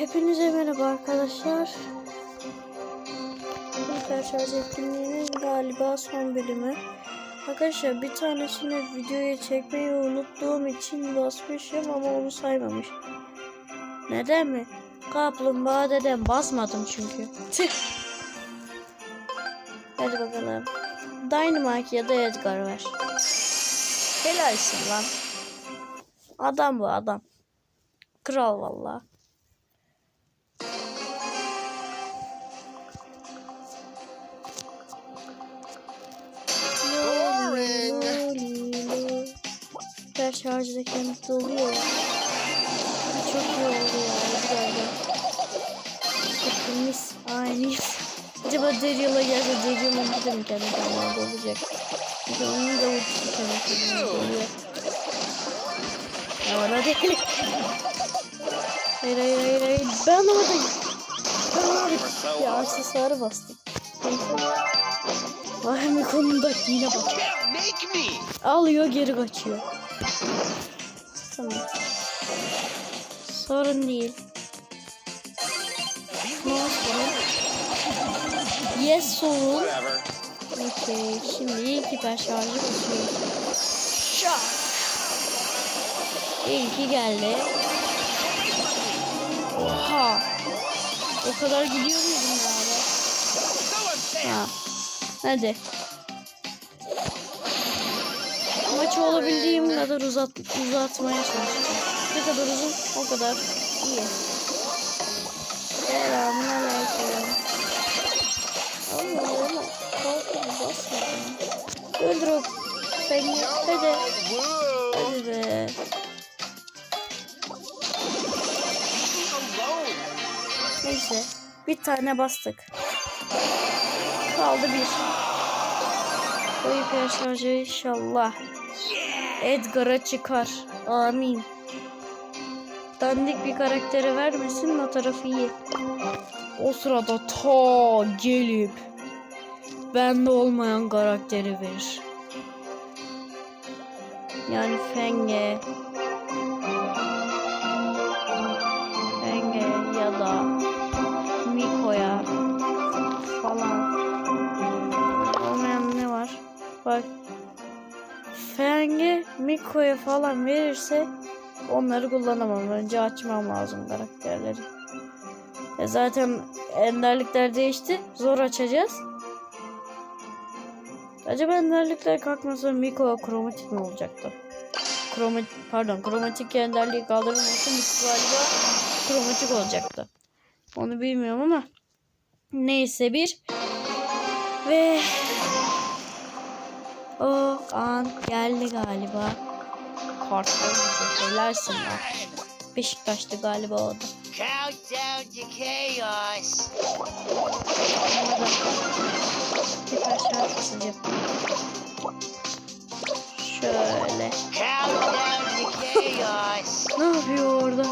Hepinize merhaba arkadaşlar. Süper şarj etkinliğinin galiba son bölümü. Arkadaşlar bir tanesini videoya çekmeyi unuttuğum için basmışım ama onu saymamış. Neden mi? Kaplumbağa dedem basmadım çünkü. Tüh. Hadi bakalım. Dynamite ya da Edgar ver. Helalsin lan. Adam bu adam. Kral vallahi. Süper şarjda kendi doluyor. Çok iyi oldu ya. Güzeldi. Hepimiz aynıyız. Acaba Daryl'a gelse Daryl'ın bir de mi kendi kendine dolacak? Çünkü onun da ultisi kendi kendine doluyor. Ya bana değil. Hayır hayır hayır hayır. Ben oradayım. Ben oradayım. Ya aksesuarı bastım. Vay Miko'nun yine bak. Alıyor geri kaçıyor. Tamam. Sorun değil. Ne oldu? Yes sorun. Okey. Şimdi hiper şarjı basıyor. Şak. İlki geldi. Oha. O kadar gidiyor muydun ya! Ha. Hadi. Maçı olabildiğim kadar uzat uzatmaya çalışacağım. Ne kadar uzun o kadar iyi. Selamun aleyküm. Allah Allah. Kalkın basmadım. Öldür o beni. Hadi. Hadi be. Neyse. Bir tane bastık. Kaldı bir. Hiper şarjı inşallah. Edgar'a çıkar. Amin. Dandik bir karaktere vermesin o tarafı iyi. O sırada ta gelip bende olmayan karakteri verir. Yani Fenge. Fenge ya da Miko'ya falan verirse onları kullanamam. Önce açmam lazım karakterleri. E zaten enderlikler değişti. Zor açacağız. Acaba enderlikler kalkmasa Miko kromatik mi olacaktı? Kromatik, pardon kromatik enderliği kaldırılması Miko galiba kromatik olacaktı. Onu bilmiyorum ama neyse bir ve o an geldi galiba. Kartlar helalsin lan. Beşiktaş'tı galiba o da. Countdown to chaos! Ama da tekrar şarkı basacağım. Şöyle. Countdown to chaos! Ne yapıyor orada?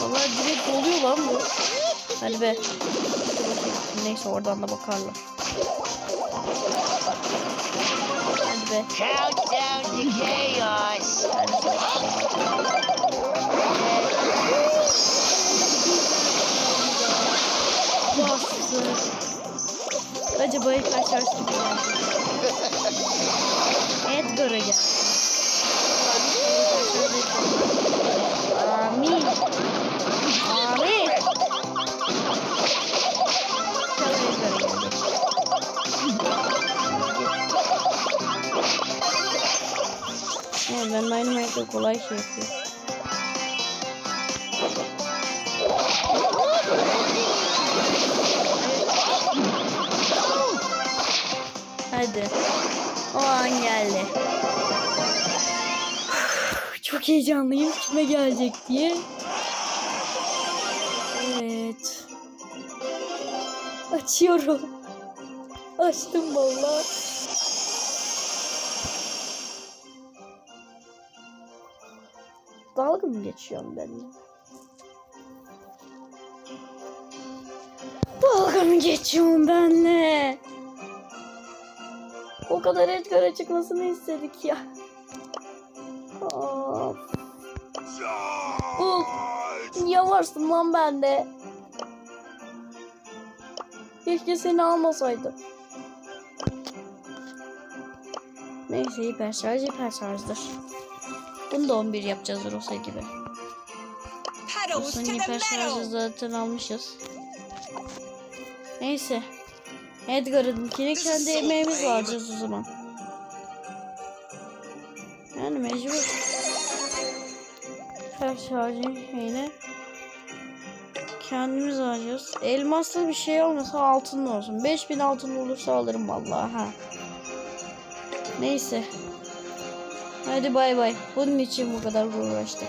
Vallahi direkt oluyor lan bu. Hadi be. Neyse oradan da bakarlar. Countdown to chaos! Bastı. Acaba ilk kaçar Edgar'a gel. Evet, ben Dynamite'da kolay şey yapıyorum. Hadi. O an geldi. Çok heyecanlıyım kime gelecek diye. Evet. Açıyorum. Açtım vallahi. Dalga mı geçiyorum benimle? Dalga mı geçiyorsun benimle? O kadar Edgar'a çıkmasını istedik ya. Of. Bu niye varsın lan bende? Keşke seni almasaydım. Neyse hiper şarj hiper şarjdır. Bunu da 11 yapacağız Rosa gibi. Rosa'nın hiper şarjı zaten almışız. Neyse. Edgar'ınkini kendi emeğimizle alacağız o zaman. Yani mecbur. Hiper şarjı şeyini kendimiz alacağız. Elmaslı bir şey olmasa altınlı olsun. 5000 altın olursa alırım vallahi ha. Neyse. Hadi bay bay. Bunun için bu kadar uğraştık.